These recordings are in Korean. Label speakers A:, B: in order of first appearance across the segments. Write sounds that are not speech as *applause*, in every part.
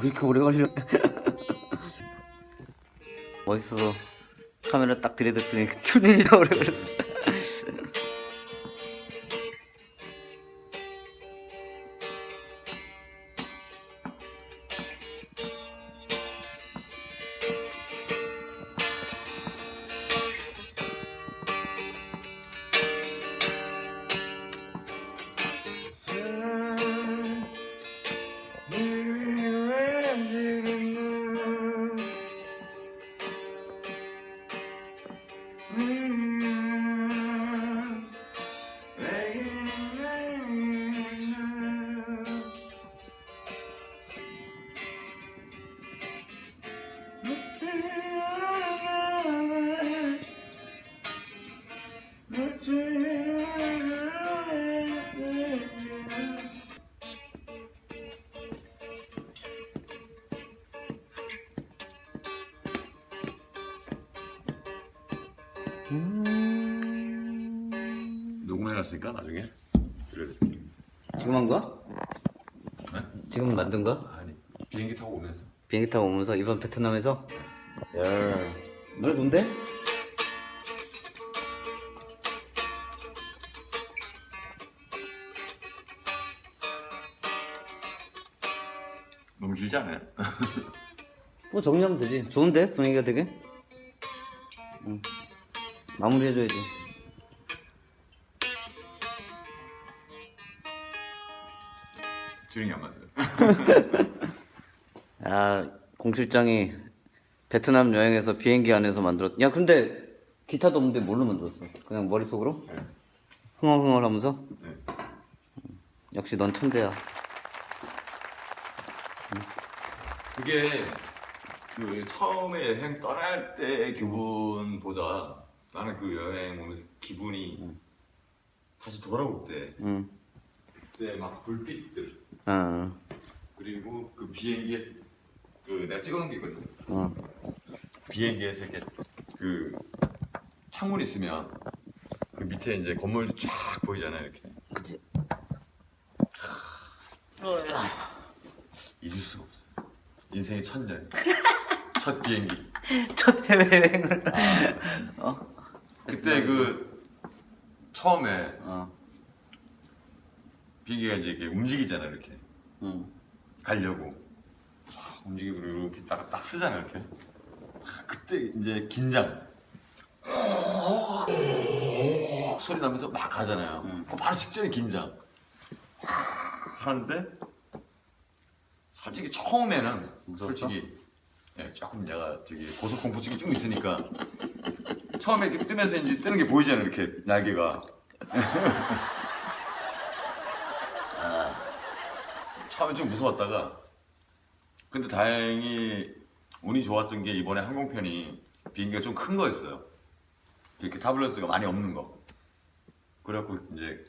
A: 그렇게 오래 걸려. *laughs* 멋있어서 카메라 딱 들이댔더니 *laughs* 튜닝이라 오래 걸렸어
B: 녹음해놨으니까 나중에 들려요.
A: 지금 한 거야?
B: 네?
A: 지금 만든 거야?
B: 아니 비행기 타고 오면서
A: 비행기 타고 오면서 이번 베트남에서 야 노래 좋은데?
B: 너무 길지 않아요? *laughs*
A: 뭐 정리하면 되지 좋은데 분위기가 되게 응. 마무리해줘야지
B: 튜닝이 안 맞아요. *laughs* *laughs*
A: 아 공실장이 베트남 여행에서 비행기 안에서 만들었 야 근데 기타도 없는데 뭘로 만들었어? 그냥 머릿속으로?
B: 네.
A: 흥얼흥얼 하면서?
B: 네.
A: 역시 넌 천재야
B: 그게 그 처음에 여행 떠날 때 기분보다 나는 그 여행 오면서 기분이 다시 돌아올 때
A: 응
B: 그때 막 불빛들.
A: 어,
B: 그리고 그 비행기에서 그 내가 찍어놓은 게 있거든.
A: 어.
B: 비행기에서 이렇게 그 창문 있으면 그 밑에 이제 건물 쫙 보이잖아요 이렇게.
A: 그치.
B: 잊을 수가 없어 인생의 첫 여행 *laughs* 첫 비행기.
A: 첫 해외여행을. 어?
B: 그때 그 처음에
A: 어,
B: 비행기가 이제 이렇게 움직이잖아 이렇게.
A: 응.
B: 가려고. 쫙 움직이고 이렇게 딱, 딱 쓰잖아 이렇게. 딱 그때 이제 긴장. 소리 나면서 막 가잖아요.
A: 음.
B: 그 바로 직전에 긴장. 하는데 솔직히 처음에는
A: 무서웠어?
B: 솔직히 예, 조금 내가 저기 고소공포증이 좀 있으니까 *laughs* 처음에 이렇게 뜨면서 이제 뜨는 게 보이잖아 이렇게 날개가. 아, 처음에 좀 무서웠다가. 근데 다행히 운이 좋았던 게 이번에 항공편이 비행기가 좀 큰 거였어요. 이렇게 타블런스가 많이 없는 거. 그래갖고 이제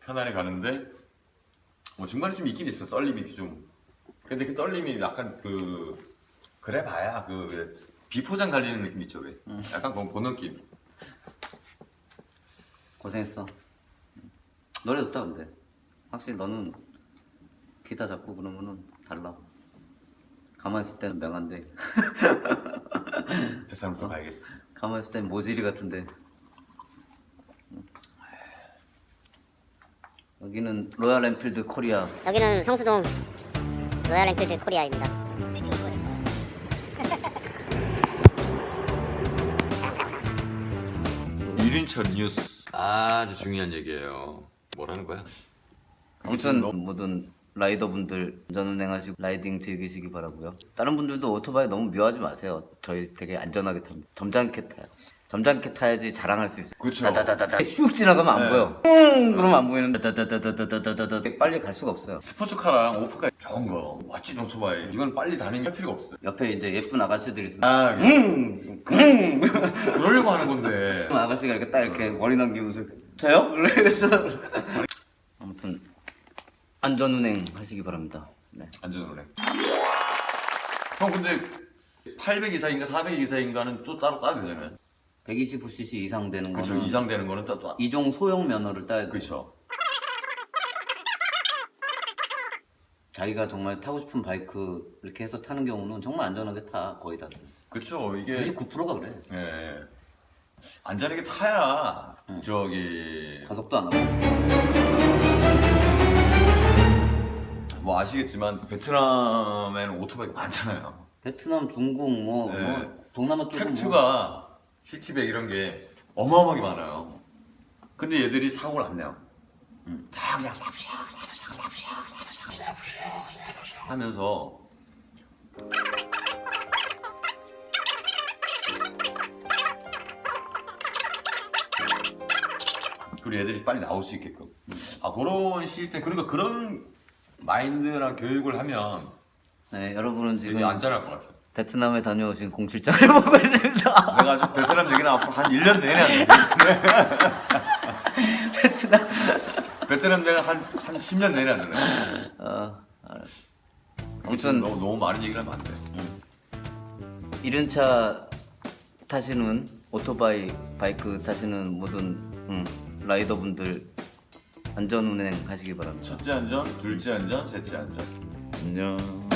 B: 편안히 가는데 뭐 중간에 좀 있긴 있어 떨림이 좀. 근데 그 떨림이 약간 그 그래 봐야 그 비포장 갈리는 느낌 있죠 왜? 약간 그, 그 느낌.
A: 고생했어. 노래 좋다 근데. 확실히 너는 기타 잡고 그러면은 달라 가만히 있을 때는 명한데.
B: 또 가야겠어.
A: 가만히 있을 때는 모지리 같은데. 응. 여기는 로얄 엠필드 코리아.
C: 여기는 성수동 로얄 앵필드 코리아입니다.
B: 이륜철 뉴스 아주 중요한 얘기예요 뭐라는 거야?
A: 아무튼 모든 라이더분들 운전운행하시고 라이딩 즐기시기 바라고요. 다른 분들도 오토바이 너무 묘하지 마세요. 저희 되게 안전하게 탑니다. 점잖게 타요. 점잖게 타야지 자랑할 수 있어요.
B: 그쵸.
A: 다다다다다 슉 지나가면 안
B: 네.
A: 보여. 음, 그러면 안 보이는데 다다다다다다다다다 빨리 갈 수가 없어요.
B: 스포츠카랑 오프카 좋은 거 멋진 오토바이 이건 빨리 다니면 할 필요가 없어요
A: 옆에 이제 예쁜 아가씨들이 있어요.
B: 아
A: 음, 음.
B: 그러려고 하는 건데 *laughs*
A: 아가씨가 이렇게 딱 이렇게 머리 넘기면서 저요? *laughs* 그래서 아무튼 안전운행 하시기 바랍니다. 네.
B: 안전운행 형 근데 800 이상인가 400 이상인가는 또 따로 따야 되잖아요
A: 120cc 이상 되는
B: 그쵸
A: 거는
B: 이상 되는 거는 또, 또
A: 이종 소형 면허를 따야 돼.
B: 그쵸
A: 자기가 정말 타고 싶은 바이크 이렇게 해서 타는 경우는 정말 안전하게 타 거의 다.
B: 그쵸 이게
A: 99%가 그래.
B: 예. 안전하게 타야 저기
A: 가속도 안 하고.
B: 뭐 아시겠지만 베트남에는 오토바이 많잖아요.
A: 베트남, 중국, 뭐,
B: 네.
A: 뭐 동남아 쪽은 뭐
B: 텍트가 시티백 이런 게 어마어마하게 많아요. 근데 얘들이 사고를 안 내요. 다 그냥 삽샥 삽샥 삽샥 삽샥 삽샥 하면서 그리고 애들이 빨리 나올 수 있게끔. 아 그런 시스템 그러니까 그런 마인드랑 교육을 하면
A: 네, 여러분은
B: 되게
A: 지금
B: 안전할 것 같아요.
A: 베트남에 다녀오신 0실장을 *laughs* 보고 있습니다.
B: 내가 지금 베트남 얘기는 앞으로 한 1년 내내 하는데 *laughs*
A: 베트남.
B: 베트남 얘기는 한, 한 10년 내내 하는 거야
A: 어, 알았어.
B: 아무튼
A: 아무튼
B: 너무, 너무 많은 얘기를 하면 안 돼
A: 이륜차 타시는 오토바이, 바이크 타시는 모든 음, 라이더분들 안전 운행 하시기 바랍니다.
B: 첫째 안전, 둘째 안전, 셋째 안전
A: 안녕.